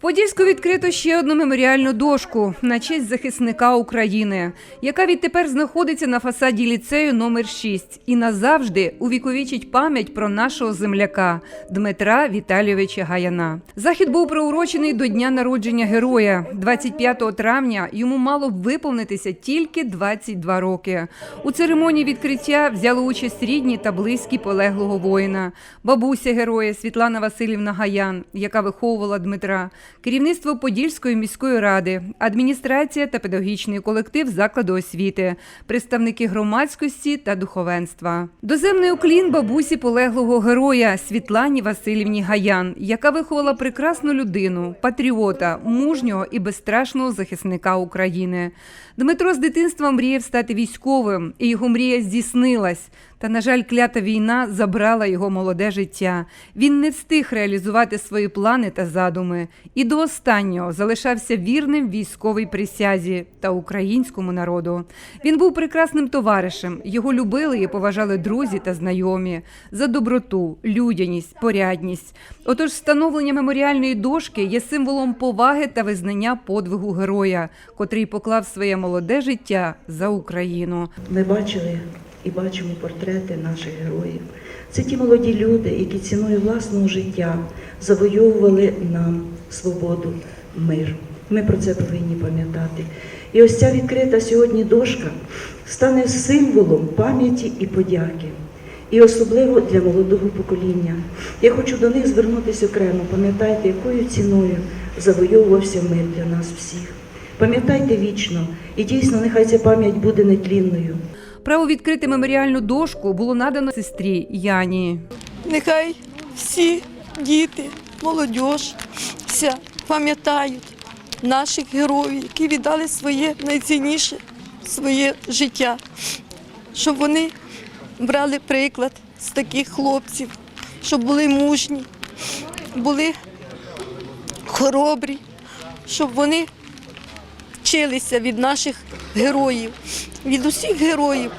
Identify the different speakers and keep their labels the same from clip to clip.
Speaker 1: Подільську відкрито ще одну меморіальну дошку на честь захисника України, яка відтепер знаходиться на фасаді ліцею номер 6 і назавжди увіковічить пам'ять про нашого земляка Дмитра Віталійовича Гаяна. Захід був приурочений до дня народження героя. 25 травня йому мало б виповнитися тільки 22 роки. У церемонії відкриття взяли участь рідні та близькі полеглого воїна, бабуся героя Світлана Васильівна Гаян, яка виховувала Дмитра, керівництво Подільської міської ради, адміністрація та педагогічний колектив закладу освіти, представники громадськості та духовенства. Доземний уклін бабусі полеглого героя Світлані Васильівні Гаян, яка виховала прекрасну людину, патріота, мужнього і безстрашного захисника України. Дмитро з дитинства мріяв стати військовим, і його мрія здійснилась. Та, на жаль, клята війна забрала його молоде життя. Він не встиг реалізувати свої плани та задуми, і до останнього залишався вірним військовій присязі та українському народу. Він був прекрасним товаришем. Його любили і поважали друзі та знайомі за доброту, людяність, порядність. Отож, встановлення меморіальної дошки є символом поваги та визнання подвигу героя, котрий поклав своє молоде життя за Україну.
Speaker 2: Ми бачили і бачимо портрети наших героїв. Це ті молоді люди, які ціною власного життя завойовували нам свободу, мир. Ми про це повинні пам'ятати. І ось ця відкрита сьогодні дошка стане символом пам'яті і подяки. І особливо для молодого покоління. Я хочу до них звернутися окремо. Пам'ятайте, якою ціною завойовувався мир для нас всіх. Пам'ятайте вічно, і дійсно, нехай ця пам'ять буде нетлінною.
Speaker 1: Право відкрити меморіальну дошку було надано сестрі Яні.
Speaker 3: Нехай всі діти, молодь, пам'ятають наших героїв, які віддали своє найцінніше своє життя, щоб вони брали приклад з таких хлопців, щоб були мужні, були хоробрі, щоб вони вчилися від наших героїв, від усіх героїв.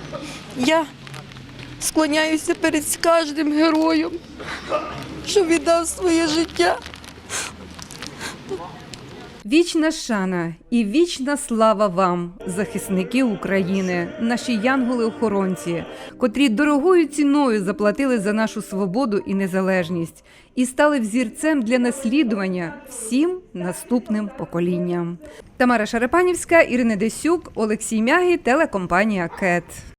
Speaker 3: Я склоняюся перед кожним героєм, що віддав своє життя.
Speaker 1: Вічна шана і вічна слава вам, захисники України, наші янголи-охоронці, котрі дорогою ціною заплатили за нашу свободу і незалежність і стали взірцем для наслідування всім наступним поколінням. Тамара Шарапанівська, Ірина Десюк, Олексій Мягі, телекомпанія КЕТ.